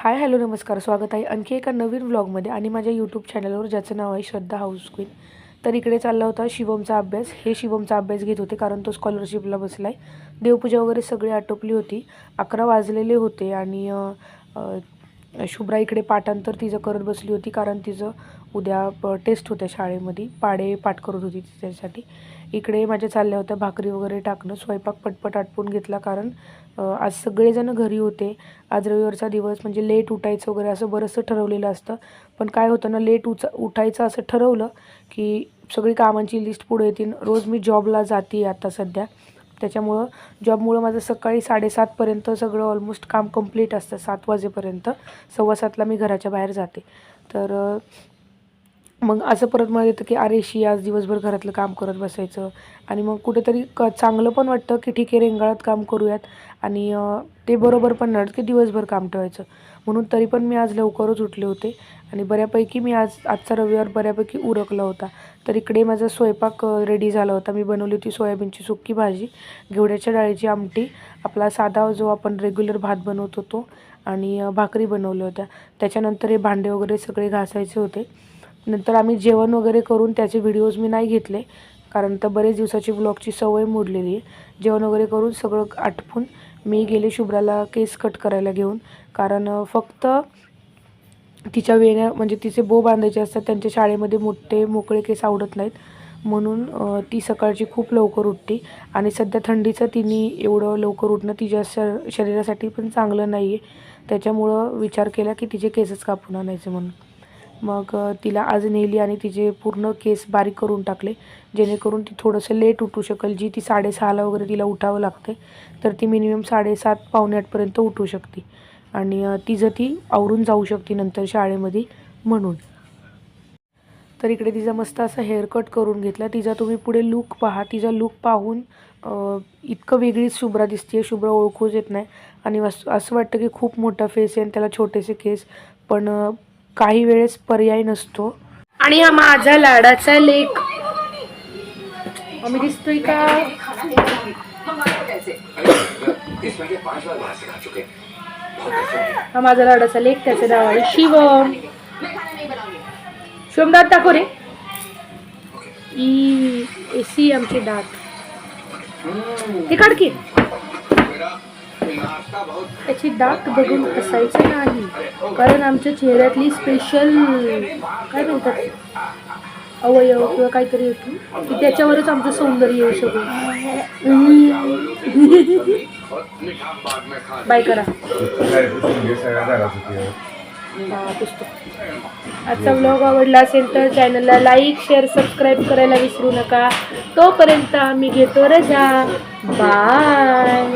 Hi hello नमस्कार. स्वागत आहे आणखी एका नवीन व्लॉगमध्ये आणि माझ्या यूट्यूब चॅनलवर ज्याचं नाव आहे श्रद्धा हाऊस क्वीन. तर इकडे चालला होता शिवमचा अभ्यास. हे शिवमचा अभ्यास घेत होते कारण तो स्कॉलरशिपला बसला आहे देवपूजा वगैरे सगळी आटोपली होती. अकरा वाजलेले होते आणि शुभ्रा इकडे पाठांतर तिचं करत बसली होती कारण तिचं उद्या प टेस्ट होत्या शाळेमध्ये. पाडे पाठ करत होती ती त्यासाठी. इकडे माझ्या चालल्या होत्या भाकरी वगैरे टाकणं. स्वयंपाक पटपट आटपून घेतला कारण आज सगळेजण घरी होते. आज रविवारचा दिवस म्हणजे लेट उठायचं वगैरे असं बरंचसं ठरवलेलं असतं. पण काय होतं ना लेट उच उठायचं असं ठरवलं की सगळी कामांची लिस्ट पुढे येतील. रोज मी जॉबला जाते आता सध्या. त्याच्यामुळं जॉबमुळं माझं सकाळी साडेसातपर्यंत सगळं ऑलमोस्ट काम कंप्लीट असतं सात वाजेपर्यंत. सव्वा सातला मी घराच्या बाहेर जाते. तर मग असं परत मला येतं की अरे शी आज दिवसभर घरातलं काम करत बसायचं. आणि मग कुठेतरी क चांगलं पण वाटतं की ठीक आहे रेंगाळत काम करूयात. आणि ते बरोबर पण नाही की दिवसभर काम ठेवायचं. म्हणून तरी पण मी आज लवकरच उठले होते. आणि बऱ्यापैकी मी आज आजचा रविवार बऱ्यापैकी उरकला होता. तर इकडे माझा स्वयंपाक रेडी झाला होता. मी बनवली होती सोयाबीनची सुक्की भाजी घेवड्याच्या डाळीची आमटी आपला साधा जो आपण रेग्युलर भात बनवतो तो आणि भाकरी बनवल्या होत्या. त्याच्यानंतर हे भांडे वगैरे सगळे घासायचे होते. नंतर आम्ही जेवण वगैरे करून त्याचे व्हिडिओज मी नाही घेतले. कारण तर बरेच दिवसाची ब्लॉगची सवय मोडलेली आहे. जेवण वगैरे करून सगळं आटपून मी गेले शुभ्राला केस कट करायला घेऊन. कारण फक्त तिच्या वेण्या म्हणजे तिचे बो बांधायचे असतात त्यांच्या शाळेमध्ये मोठे मोकळे केस आवडत नाहीत. म्हणून ती सकाळची खूप लवकर उठते. आणि सध्या थंडीचं तिने एवढं लवकर उठणं तिच्या शर शरीरासाठी पण चांगलं नाही आहे त्याच्यामुळं विचार केला की तिचे केसच कापून आणायचे म्हणून. मग तिला आज नेली आणि तिचे पूर्ण केस बारीक करून टाकले. जेणेकरून ती थोडंसं लेट उठू शकेल. जी ती साडेसहाला वगैरे तिला उठावं लागते तर ती मिनिमम साडेसात पावणे आठपर्यंत उठू शकते. आणि तिचं ती आवरून जाऊ शकते नंतर शाळेमध्ये म्हणून. तर इकडे तिचा मस्त असा हेअरकट करून घेतला. तिचा तुम्ही पुढे लूक पहा. तिचा लूक पाहून इतकं वेगळीच शुभ्रा दिसते शुभ्रा ओळखूच येत नाही. आणि असं असं वाटतं की खूप मोठा फेस आहे आणि त्याला छोटेसे केस. पण काही वेळेस पर्याय नसतो. आणि हा माझा लाडाचा लेख. आम्ही दिसतोय का? हा माझा लाडाचा लेख त्याचं नाव आहे शिवम शिवम दात दाखव रे. ई एसी आमचे दात. हे काढ की. त्याची डाक बघून असायचं नाही. कारण आमच्या चेहऱ्यातली स्पेशल काय म्हणतात अवयव किंवा काहीतरी येतो की त्याच्यावरच आमचं सौंदर्य येऊ शकतो बाय करा. आजचा व्लॉग आवडला असेल तर चॅनलला लाईक शेअर सबस्क्राईब करायला विसरू नका. तोपर्यंत आम्ही घेतो रजा. बाय